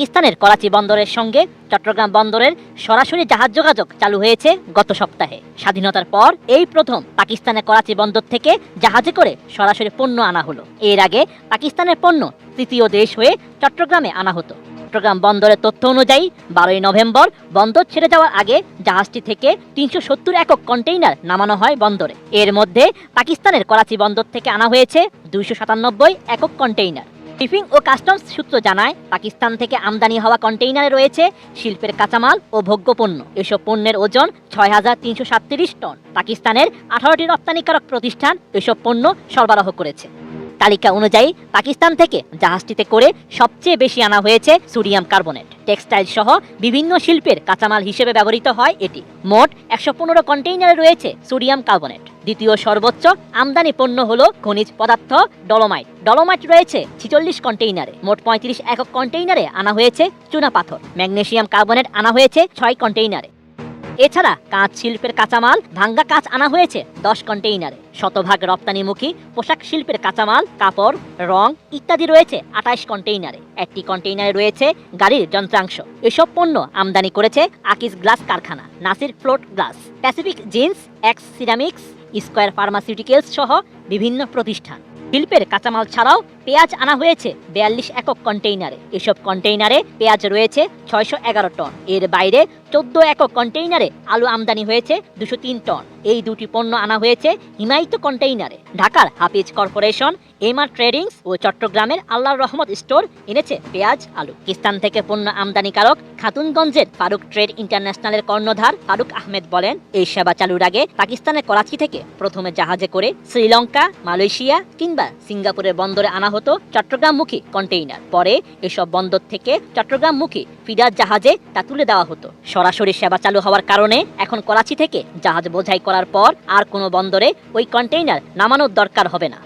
পাকিস্তানের করাচি বন্দরের সঙ্গে চট্টগ্রাম বন্দরের সরাসরি জাহাজ যোগাযোগ চালু হয়েছে গত সপ্তাহে। স্বাধীনতার পর এই প্রথম পাকিস্তানের করাচি বন্দর থেকে জাহাজে করে সরাসরি পণ্য আনা হলো। এর আগে পাকিস্তানের পণ্য তৃতীয় দেশ হয়ে চট্টগ্রামে আনা হতো। চট্টগ্রাম বন্দরের তথ্য অনুযায়ী, বারোই নভেম্বর বন্দর ছেড়ে যাওয়ার আগে জাহাজটি থেকে তিনশো সত্তর একক কন্টেইনার নামানো হয় বন্দরে। এর মধ্যে পাকিস্তানের করাচি বন্দর থেকে আনা হয়েছে দুইশো সাতানব্বই একক কন্টেইনার। শিপিং ও কাস্টমস সূত্র জানায়, পাকিস্তান থেকে আমদানি হওয়া কন্টেইনারে রয়েছে শিল্পের কাঁচামাল ও ভোগ্যপণ্য। এসব পণ্যের ওজন ছয় হাজার তিনশো সাতত্রিশ টন। পাকিস্তানের আঠারোটি রপ্তানিকারক প্রতিষ্ঠান এসব পণ্য সরবরাহ করেছে। তালিকা অনুযায়ী, পাকিস্তান থেকে জাহাজটিতে করে সবচেয়ে বেশি আনা হয়েছে সোডিয়াম কার্বনেট। টেক্সটাইল সহ বিভিন্ন শিল্পের কাঁচামাল হিসেবে ব্যবহৃত হয় এটি। মোট একশো পনেরো কন্টেইনারে রয়েছে সোডিয়াম কার্বনেট। দ্বিতীয় সর্বোচ্চ আমদানি পণ্য হলো খনিজ পদার্থ, ডলোমাইট। ডলোমাইট রয়েছে ছিচল্লিশ কন্টেইনারে। মোট পঁয়ত্রিশ একক কন্টেইনারে আনা হয়েছে চুনা পাথর। ম্যাগনেশিয়াম কার্বনেট আনা হয়েছে ছয় কন্টেইনারে। এছাড়া কাঁচ শিল্পের কাঁচামাল, ভাঙ্গা কাঁচ আনা হয়েছে দশ কন্টেইনারে। শতভাগ রপ্তানিমুখী পোশাক শিল্পের কাঁচামাল, কাপড়, রং ইত্যাদি রয়েছে আঠাইশ কন্টেইনারে। একটি কন্টেইনারে রয়েছে গাড়ির যন্ত্রাংশ। এসব পণ্য আমদানি করেছে আকিস গ্লাস কারখানা, Nasir float glass. Pacific jeans, x ceramics Square pharmaceuticals সহ বিভিন্ন প্রতিষ্ঠান। শিল্পের কাঁচামাল ছাড়াও পেঁয়াজ আনা হয়েছে বিয়াল্লিশ একক কন্টেইনারে। এসব কন্টেইনারে পেঁয়াজ রয়েছে ছয়শো এগারো টন। এর বাইরে চোদ্দ একক কন্টেইনারে আলু আমদানি হয়েছে দুশো তিন টন। এই দুটি পণ্য আনা হয়েছে হিমায়িত কন্টেইনারে। ঢাকার হাফিজ কর্পোরেশন, এমআর ট্রেডিংস ও চট্টগ্রামের আল্লাহর রহমত স্টোর এনেছে পেঁয়াজ, আলু। পাকিস্তান থেকে পণ্য আমদানিকারক খাতুনগঞ্জের ফারুক ট্রেড ইন্টারন্যাশনালের কর্ণধার ফারুক আহমেদ বলেন, এই সেবা চালুর আগে পাকিস্তানের করাচি থেকে প্রথমে জাহাজে করে শ্রীলঙ্কা, মালয়েশিয়া কিংবা সিঙ্গাপুরের বন্দরে আনা হতো চট্টগ্রামমুখী কন্টেইনার। পরে এসব বন্দর থেকে চট্টগ্রামমুখী ফিডার জাহাজে তা তুলে দেওয়া হতো। সরাসরি সেবা চালু হওয়ার কারণে এখন করাচি থেকে জাহাজ বোঝাই করার পর আর কোনো বন্দরে ওই কন্টেইনার নামানোর দরকার হবে না।